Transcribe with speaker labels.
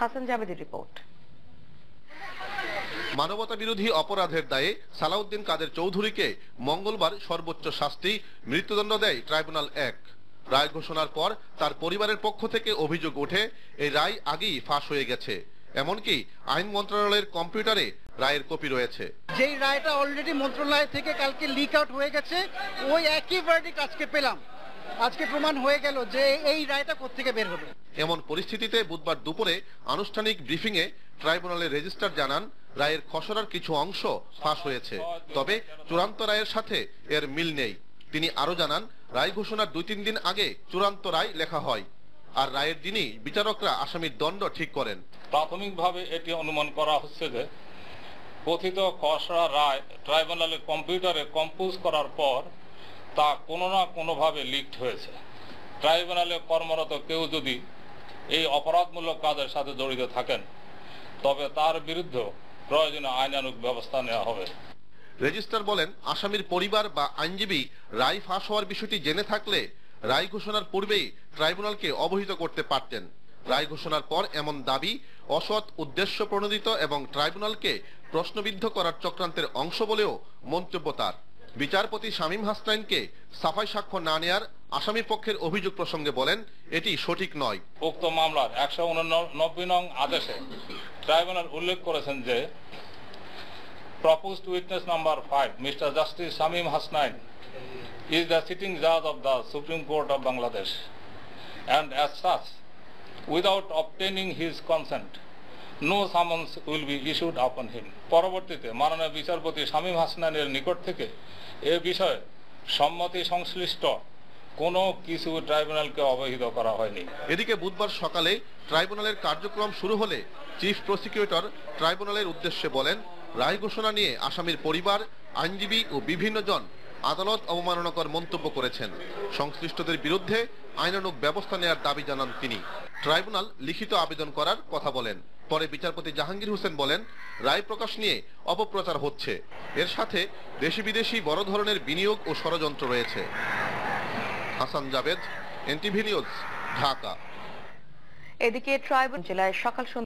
Speaker 1: Hasan জাভেদের report
Speaker 2: মানবতা বিরোধী অপরাধের দায়ে সালাউদ্দিন কাদের চৌধুরীকে মঙ্গলবার সর্বোচ্চ শাস্তি মৃত্যুদণ্ড দেয় ট্রাইব্যুনাল এক। রায় ঘোষণার পর তার পরিবারের পক্ষ থেকে অভিযোগ ওঠে এই রায় আগেই ফাঁস হয়ে গেছে। এমনকি আইন মন্ত্রণালয়ের কম্পিউটারে রায়ের কপি রয়েছে।
Speaker 3: যেই রায়টা অলরেডি মন্ত্রণালয় থেকে কালকে লিক আউট হয়ে গেছে ওই একই ভার্ডিক আজকে পেলাম। আজকে প্রমাণ হয়ে গেল যে এই রায়টা কোত্থেকে বের হলো
Speaker 2: এমন পরিস্থিতিতে বুধবার দুপুরে আনুষ্ঠানিক ব্রিফিংয়ে ট্রাইব্যুনালের রেজিস্ট্রার জানান রায়ের খসড়ার কিছু অংশ ফাঁস হয়েছে। তবে চূড়ান্ত রায়ের সাথে এর মিল নেই। তিনি আরও জানান রায় ঘোষণার দুই তিন দিন আগে চূড়ান্ত রায় লেখা হয় আর রায়ের দিনই বিচারকরা আসামির দণ্ড ঠিক করেন।
Speaker 4: প্রাথমিকভাবে এটি অনুমান করা হচ্ছে যে কথিত খসড়া রায় ট্রাইব্যুনালের কম্পিউটারে কম্পোজ করার পর তা কোনো না কোনোভাবে লিকড হয়েছে। ট্রাইব্যুনালে কর্মরত কেউ যদি এই অপরাধমূলক কাজের সাথে জড়িত থাকেন, তবে তার বিরুদ্ধে প্রয়োজনীয় আইনানুগ ব্যবস্থা নেওয়া হবে।
Speaker 2: রেজিস্ট্রার বলেন, আসামির পরিবার বা আইনজীবী রায় ফাঁস হওয়ার বিষয়টি জেনে থাকলে রায় ঘোষণার পূর্বেই ট্রাইব্যুনালকে অবহিত করতে পারতেন। রায় ঘোষণার পর এমন দাবি, অসৎ উদ্দেশ্য প্রণোদিত এবং ট্রাইব্যুনালকে প্রশ্নবিদ্ধ করার চক্রান্তের অংশ বলেও মন্তব্য তার। বিচারপতি শামীম হাসনাইনকে সাফাই সাক্ষ্য না নেয়ার আসামি পক্ষের অভিযোগ প্রসঙ্গে বলেন, এটি সঠিক নয়।
Speaker 4: উক্ত মামলার একশো নং আদেশে ট্রাইব্যুনাল উল্লেখ করেছেন যে proposed witness number five Mister Justice Shamim Hasnain is the sitting জাজ of the Supreme Court of Bangladesh and as such without obtaining his consent no summons will be issued upon him. পরবর্তীতে মাননীয় বিচারপতি শামীম হাসনানের নিকট থেকে এ বিষয়ে সম্মতি সংশ্লিষ্ট কোনো কিছু ট্রাইব্যুনালকে অবহিত করা হয়নি
Speaker 2: এদিকে বুধবার সকালে ট্রাইব্যুনালের কার্যক্রম শুরু হলে চিফ প্রসিকিউটর ট্রাইব্যুনালের উদ্দেশ্যে বলেন, রায় ঘোষণা নিয়ে আসামির পরিবার, আইনজীবী ও বিভিন্ন জন আদালত অবমাননাকর মন্তব্য করেছেন। সংশ্লিষ্টদের বিরুদ্ধে আইনানুগ ব্যবস্থা নেওয়ার দাবি জানান তিনি। ট্রাইব্যুনাল লিখিত আবেদন করার কথা বলেন। পরে বিচারপতি জাহাঙ্গীর হোসেন বলেন, রায় প্রকাশ নিয়ে অপপ্রচার হচ্ছে। এর সাথে দেশি বিদেশি বড় ধরনের বিনিয়োগ ও ষড়যন্ত্র রয়েছে। Hasan Javed, NTV news, Dhaka.
Speaker 1: এদিকে ট্রাইব্যুনাল জেলায় সকাল